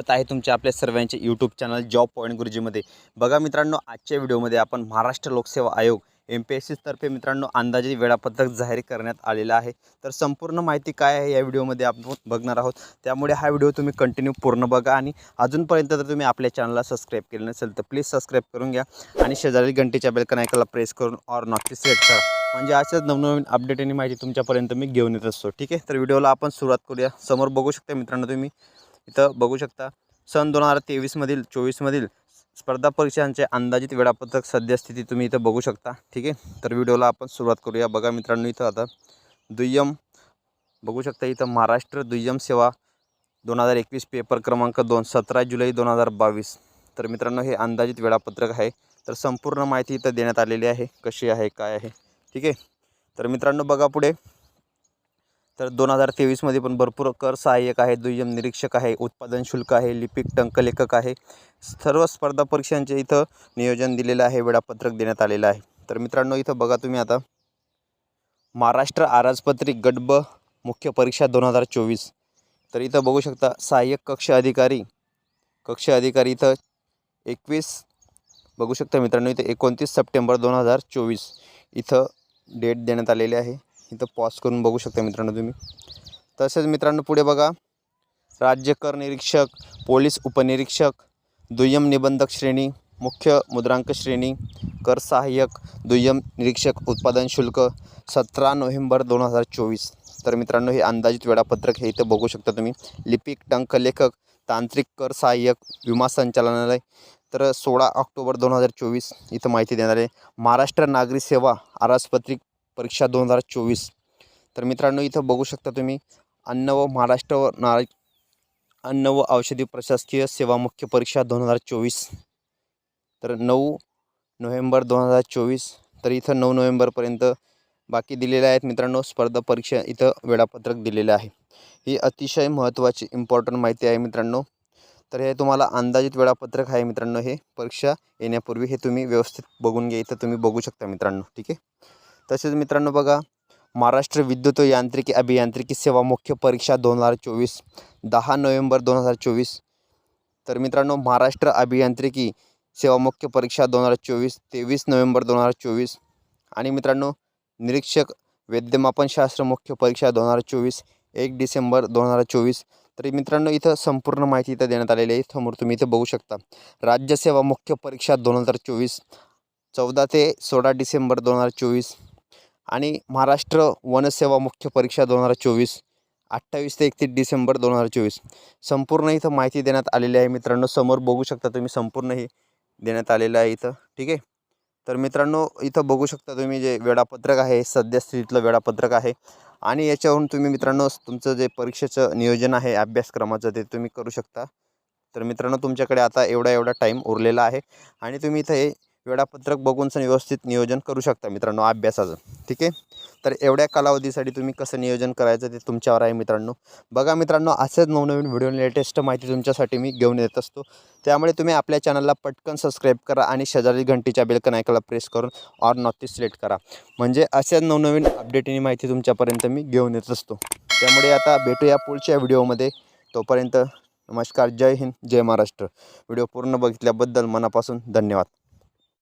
स्वागत आहे तुमच्या आपल्या सर्वांचे यूट्यूब चॅनल जॉब पॉईंट गुरुजीमध्ये. बघा मित्रांनो आजच्या व्हिडिओमध्ये आपण महाराष्ट्र लोकसेवा आयोग एम पी एस सीतर्फे मित्रांनो अंदाजे वेळापत्रक जाहीर करण्यात आलेलं आहे. तर संपूर्ण माहिती काय आहे या व्हिडिओमध्ये आपण बघणार आहोत. त्यामुळे हा व्हिडिओ तुम्ही कंटिन्यू पूर्ण बघा आणि अजूनपर्यंत जर तुम्ही आपल्या चॅनलला सबस्क्राईब केलं नसेल तर प्लीज सबस्क्राईब करून घ्या आणि शेजारी घंटेच्या बेलकन ऐकायला प्रेस करून ऑर नॉटी सिलेक्ट करा. म्हणजे अशाच नवनवीन अपडेट आणि माहिती तुमच्यापर्यंत मी घेऊन येत असतो. ठीक आहे? तर व्हिडिओला आपण सुरुवात करूया. समोर बघू शकता मित्रांनो तुम्ही. इथं बघू शकता सन दोन हजार तेवीसमधील चोवीसमधील स्पर्धा परीक्षांचे अंदाजित वेळापत्रक सद्यस्थिती तुम्ही इथं बघू शकता ठीक आहे? तर व्हिडिओला आपण सुरुवात करूया. बघा मित्रांनो इथं आता दुय्यम बघू शकता इथं महाराष्ट्र दुय्यम सेवा दोन हजार एकवीस पेपर क्रमांक दोन सतरा जुलै दोन हजार बावीस. तर मित्रांनो हे अंदाजित वेळापत्रक आहे. तर संपूर्ण माहिती इथं देण्यात आलेली आहे. कशी आहे काय आहे ठीक आहे? तर मित्रांनो बघा पुढे. तर दोन हजार तेवीसमध्ये पण भरपूर कर सहाय्यक आहे दुय्यम निरीक्षक आहे उत्पादन शुल्क आहे लिपिक टंकलेखक आहे. सर्व स्पर्धा परीक्षांचे इथं नियोजन दिलेलं आहे वेळापत्रक देण्यात आलेलं आहे. तर मित्रांनो इथं बघा तुम्ही आता. महाराष्ट्र आराजपत्रिक गटब मुख्य परीक्षा दोन हजार चोवीस. तर इथं बघू शकता सहाय्यक कक्ष अधिकारी कक्ष अधिकारी इथं एकवीस. बघू शकता मित्रांनो इथं एकोणतीस सप्टेंबर दोन हजार चोवीस. इथं डेट देण्यात आलेली आहे. इथं पॉज करून बघू शकता मित्रांनो तुम्ही. तसेच मित्रांनो पुढे बघा. राज्य कर निरीक्षक पोलीस उपनिरीक्षक दुय्यम निबंधक श्रेणी मुख्य मुद्रांक श्रेणी कर सहाय्यक दुय्यम निरीक्षक उत्पादन शुल्क सतरा नोव्हेंबर दोन हजार चोवीस. तर मित्रांनो हे अंदाजित वेळापत्रक हे इथं बघू शकता तुम्ही. लिपिक टंक लेखक तांत्रिक कर सहाय्यक विमा संचालनालय. तर सोळा ऑक्टोबर दोन हजार चोवीस इथं माहिती देणार. आहे महाराष्ट्र नागरी सेवा आरासपत्रिक परीक्षा दोन हजार चोवीस. तर मित्रांनो इथं बघू शकता तुम्ही अन्न व महाराष्ट्र व ना अन्न व औषधी प्रशासकीय सेवा मुख्य परीक्षा दोन हजार चोवीस. तर नऊ नोव्हेंबर दोन हजार चोवीस तर इथं नऊ नोव्हेंबरपर्यंत बाकी दिलेले आहेत मित्रांनो स्पर्धा परीक्षा इथं वेळापत्रक दिलेलं आहे. ही अतिशय महत्त्वाची इम्पॉर्टंट माहिती आहे मित्रांनो. तर हे तुम्हाला अंदाजित वेळापत्रक आहे मित्रांनो हे परीक्षा येण्यापूर्वी हे तुम्ही व्यवस्थित बघून घ्या इथं तुम्ही बघू शकता मित्रांनो ठीक आहे? तसेच मित्रांनो बघा महाराष्ट्र विद्युत व यांत्रिकी अभियांत्रिकी सेवा मुख्य परीक्षा दोन हजार चोवीस दहा नोव्हेंबर दोन हजार चोवीस. तर मित्रांनो महाराष्ट्र अभियांत्रिकी सेवा मुख्य परीक्षा दोन हजार चोवीस तेवीस नोव्हेंबर दोन हजार चोवीस. आणि मित्रांनो निरीक्षक वैद्यमापनशास्त्र मुख्य परीक्षा दोन हजार चोवीस एक डिसेंबर दोन हजार चोवीस. तरी मित्रांनो इथं संपूर्ण माहिती इथं देण्यात आलेली आहे समोर तुम्ही इथं बघू शकता. राज्यसेवा मुख्य परीक्षा दोन हजार चोवीस चौदा ते सोळा डिसेंबर दोन हजार चोवीस. आणि महाराष्ट्र वनसेवा मुख्य परीक्षा दोन हजार चोवीस अठ्ठावीस ते एकतीस डिसेंबर दोन हजार चोवीस. संपूर्ण इथं माहिती देण्यात आलेली आहे मित्रांनो. समोर बघू शकता तुम्ही संपूर्णही देण्यात आलेलं आहे इथं. ठीक आहे? तर मित्रांनो इथं बघू शकता तुम्ही जे वेळापत्रक आहे सद्यस्थितीतलं वेळापत्रक आहे. आणि याच्यावरून तुम्ही मित्रांनो तुमचं जे परीक्षेचं नियोजन आहे अभ्यासक्रमाचं ते तुम्ही करू शकता. तर मित्रांनो तुमच्याकडे आता एवढा एवढा टाईम उरलेला आहे. आणि तुम्ही इथं हे वेळापत्रक बघून सन व्यवस्थित नियोजन करू शकता मित्रांनो अभ्यासाचं. ठीक आहे? तर एवढ्या कालावधीसाठी तुम्ही कसं नियोजन करायचं ते तुमच्यावर आहे मित्रांनो. बघा मित्रांनो असेच नवनवीन व्हिडिओ लेटेस्ट माहिती तुमच्यासाठी मी घेऊन येत असतो. त्यामुळे तुम्ही आपल्या चॅनलला पटकन सबस्क्राईब करा आणि शेजारी घंटीच्या बेलकन ऐकायला प्रेस करून ऑर नॉट सिलेक्ट करा. म्हणजे असेच नवनवीन अपडेट आणि माहिती तुमच्यापर्यंत मी घेऊन येत असतो. त्यामुळे आता भेटूया पुढच्या व्हिडिओमध्ये तोपर्यंत नमस्कार जय हिंद जय महाराष्ट्र. व्हिडिओ पूर्ण बघितल्याबद्दल मनापासून धन्यवाद.